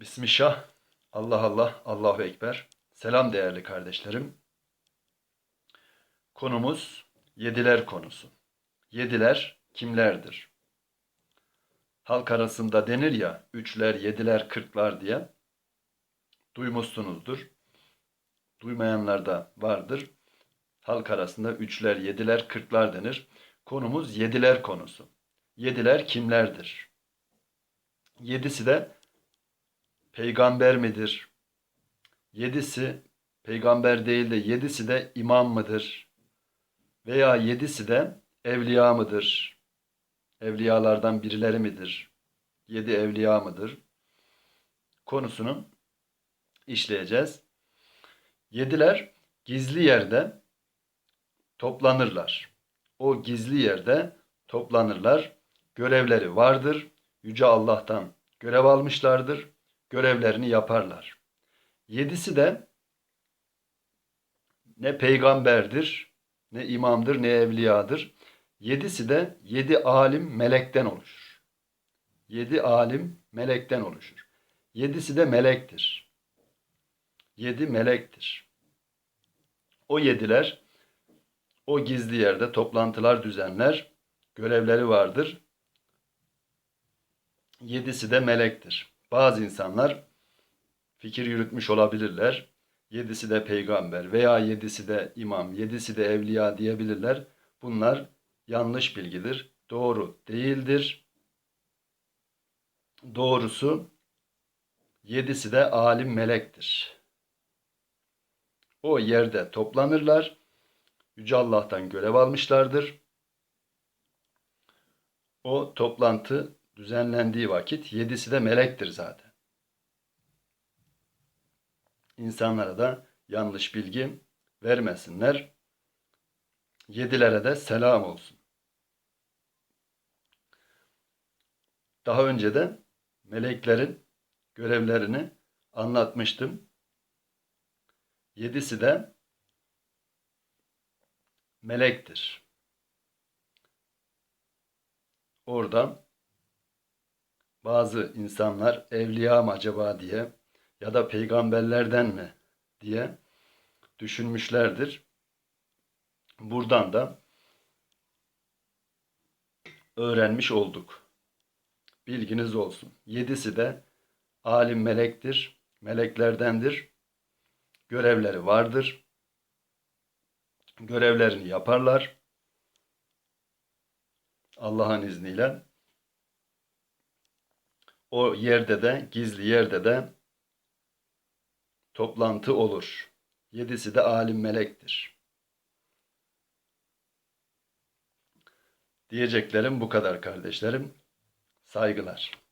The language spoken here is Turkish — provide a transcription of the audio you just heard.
Bismillah, Allah Allah, Allahu Ekber. Selam değerli kardeşlerim. Konumuz yediler konusu. Yediler kimlerdir? Halk arasında denir ya, üçler, yediler, kırklar diye. Duymuşsunuzdur. Duymayanlar da vardır. Halk arasında üçler, yediler, kırklar denir. Konumuz yediler konusu. Yediler kimlerdir? Yedisi de peygamber midir? Yedisi peygamber değil de yedisi de imam mıdır? Veya yedisi de evliya mıdır? Evliyalardan birileri midir? Yedi evliya mıdır? Konusunu işleyeceğiz. Yediler gizli yerde toplanırlar. O gizli yerde toplanırlar. Görevleri vardır. Yüce Allah'tan görev almışlardır görevlerini yaparlar. Yedisi de ne peygamberdir, ne imamdır, ne evliyadır. Yedisi de yedi alim melekten oluşur. Yedi alim melekten oluşur. Yedisi de melektir. Yedi melektir. O yediler o gizli yerde toplantılar düzenler, görevleri vardır. Yedisi de melektir. Bazı insanlar fikir yürütmüş olabilirler. Yedisi de peygamber veya yedisi de imam, yedisi de evliya diyebilirler. Bunlar yanlış bilgidir. Doğru değildir. Doğrusu yedisi de alim melektir. O yerde toplanırlar. Yüce Allah'tan görev almışlardır. O toplantı düzenlendiği vakit yedisi de melektir zaten. İnsanlara da yanlış bilgi vermesinler. Yedilere de selam olsun. Daha önce de meleklerin görevlerini anlatmıştım. Yedisi de melektir. Oradan bazı insanlar evliya mı acaba diye ya da peygamberlerden mi diye düşünmüşlerdir. Buradan da öğrenmiş olduk. Bilginiz olsun. Yedisi de alim melektir, meleklerdendir. Görevleri vardır. Görevlerini yaparlar. Allah'ın izniyle o yerde de, gizli yerde de toplantı olur. Yedisi de alim melektir. Diyeceklerim bu kadar kardeşlerim. Saygılar.